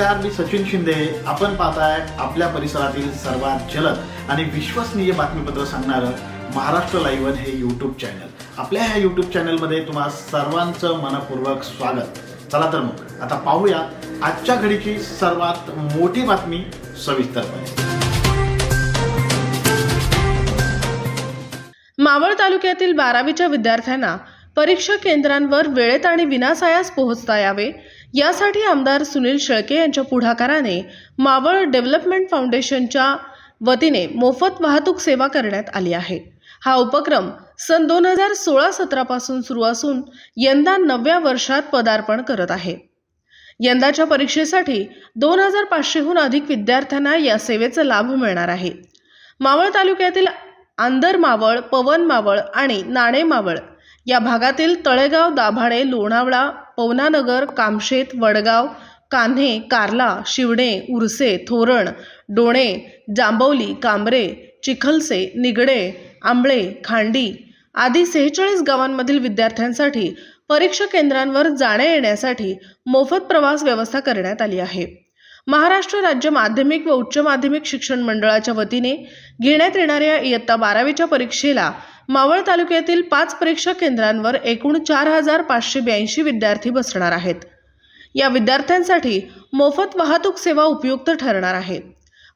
नमस्कार मी सचिन शिंदे. आपण पाहताय आपल्या परिसरातील सर्वात जलद आणि विश्वसनीय बातमीपत्र सांगणारं महाराष्ट्र लाईव्हन हे यूट्यूब चॅनल आपल्या ह्या यूट्यूब चॅनलमध्ये तुम्हा सर्वांचं मनपूर्वक स्वागत. चला तर मग आता पाहूया आजच्या घडीची सर्वात मोठी बातमी सविस्तरपणे. मावळ तालुक्यातील बारावीच्या विद्यार्थ्यांना परीक्षा केंद्रांवर वेळेत आणि विनासायास पोहोचता यावे यासाठी आमदार सुनील शेळके यांच्या पुढाकाराने मावळ डेव्हलपमेंट फाउंडेशनच्या वतीने मोफत वाहतूक सेवा करण्यात आली आहे. हा उपक्रम सन दोन हजार सोळा सतरापासून सुरू असून यंदा नवव्या वर्षात पदार्पण करत आहे. यंदाच्या परीक्षेसाठी दोन हजार पाचशेहून अधिक विद्यार्थ्यांना या सेवेचा लाभ मिळणार आहे. मावळ तालुक्यातील आंदर मावळ पवन मावळ आणि नाणे मावळ या भागातील तळेगाव दाभाडे लोणावळा पवनानगर कामशेत वडगाव कान्हे कार्ला शिवणे उरसे थोरण डोणे जांभवली कांबरे चिखलसे निगडे आंबळे खांडी आदी सेहेचाळीस गावांमधील विद्यार्थ्यांसाठी परीक्षा केंद्रांवर जाण्या येण्यासाठी मोफत प्रवास व्यवस्था करण्यात आली आहे. महाराष्ट्र राज्य माध्यमिक व उच्च माध्यमिक शिक्षण मंडळाच्या वतीने घेण्यात येणाऱ्या इयत्ता बारावीच्या परीक्षेला मावळ तालुक्यातील पाच परीक्षा केंद्रांवर एकूण चार हजार पाचशे ब्याऐंशी विद्यार्थी बसणार आहेत. या विद्यार्थ्यांसाठी मोफत वाहतूक सेवा उपयुक्त ठरणार आहे.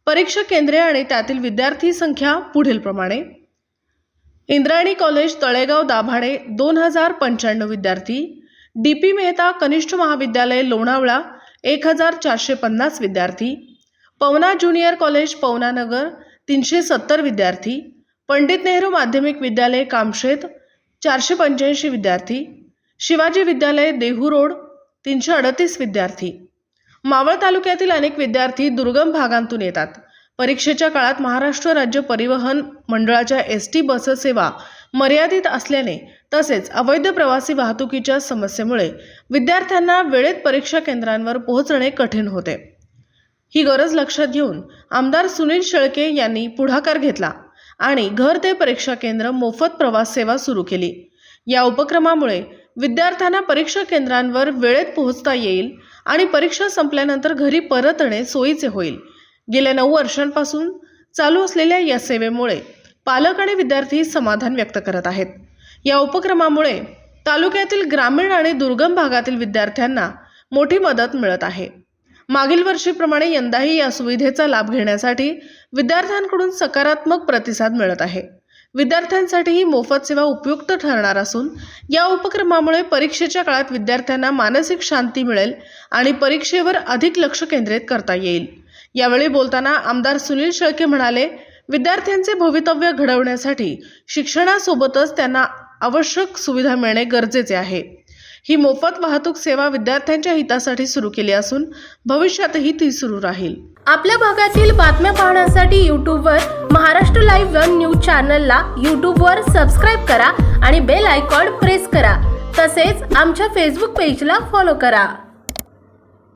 परीक्षा केंद्रे आणि त्यातील विद्यार्थी संख्या पुढीलप्रमाणे इंद्रायणी कॉलेज तळेगाव दाभाडे दोन हजार पंच्याण्णव विद्यार्थी डी पी मेहता कनिष्ठ महाविद्यालय लोणावळा एक हजार चारशे पन्नास विद्यार्थी पवना ज्युनियर कॉलेज पवनानगर तीनशे सत्तर विद्यार्थी पंडित नेहरू माध्यमिक विद्यालय कामशेत चारशे पंच्याऐंशी विद्यार्थी शिवाजी विद्यालय देहू रोड तीनशे अडतीस विद्यार्थी. मावळ तालुक्यातील अनेक विद्यार्थी दुर्गम भागांतून येतात. परीक्षेच्या काळात महाराष्ट्र राज्य परिवहन मंडळाच्या एस टी बस सेवा मर्यादित असल्याने तसेच अवैध प्रवासी वाहतुकीच्या समस्येमुळे विद्यार्थ्यांना वेळेत परीक्षा केंद्रांवर पोहोचणे कठीण होते. ही गरज लक्षात घेऊन आमदार सुनील शेळके यांनी पुढाकार घेतला आणि घर ते परीक्षा केंद्र मोफत प्रवास सेवा सुरू केली. या उपक्रमामुळे विद्यार्थ्यांना परीक्षा केंद्रांवर वेळेत पोहोचता येईल आणि परीक्षा संपल्यानंतर घरी परतणे सोयीचे होईल. गेल्या नऊ वर्षांपासून चालू असलेल्या या सेवेमुळे पालक आणि विद्यार्थी समाधान व्यक्त करत आहेत. या उपक्रमामुळे तालुक्यातील ग्रामीण आणि दुर्गम भागातील विद्यार्थ्यांना मोठी मदत मिळत आहे. मागील वर्षीप्रमाणे यंदाही या सुविधेचा लाभ घेण्यासाठी विद्यार्थ्यांकडून सकारात्मक प्रतिसाद मिळत आहे. विद्यार्थ्यांसाठी ही मोफत सेवा उपयुक्त ठरणार असून या उपक्रमामुळे परीक्षेच्या काळात विद्यार्थ्यांना मानसिक शांती मिळेल आणि परीक्षेवर अधिक लक्ष केंद्रित करता येईल. यावेळी बोलताना आमदार सुनील शेळके म्हणाले विद्यार्थ्यांचे भवितव्य घडवण्यासाठी शिक्षणासोबतच त्यांना आवश्यक सुविधा मिळणे गरजेचे आहे. ही मोफत वाहतूक सेवा विद्यार्थ्यांच्या हितासाठी सुरू केली असून भविष्यातही ती सुरू राहील. आपल्या भागातील बातम्या पाहण्यासाठी यूट्यूबवर महाराष्ट्र लाईव्ह वन न्यूज चॅनलला यूट्यूबवर सबस्क्राईब करा आणि बेल आयकॉन प्रेस करा. तसेच आमच्या फेसबुक पेजला फॉलो करा.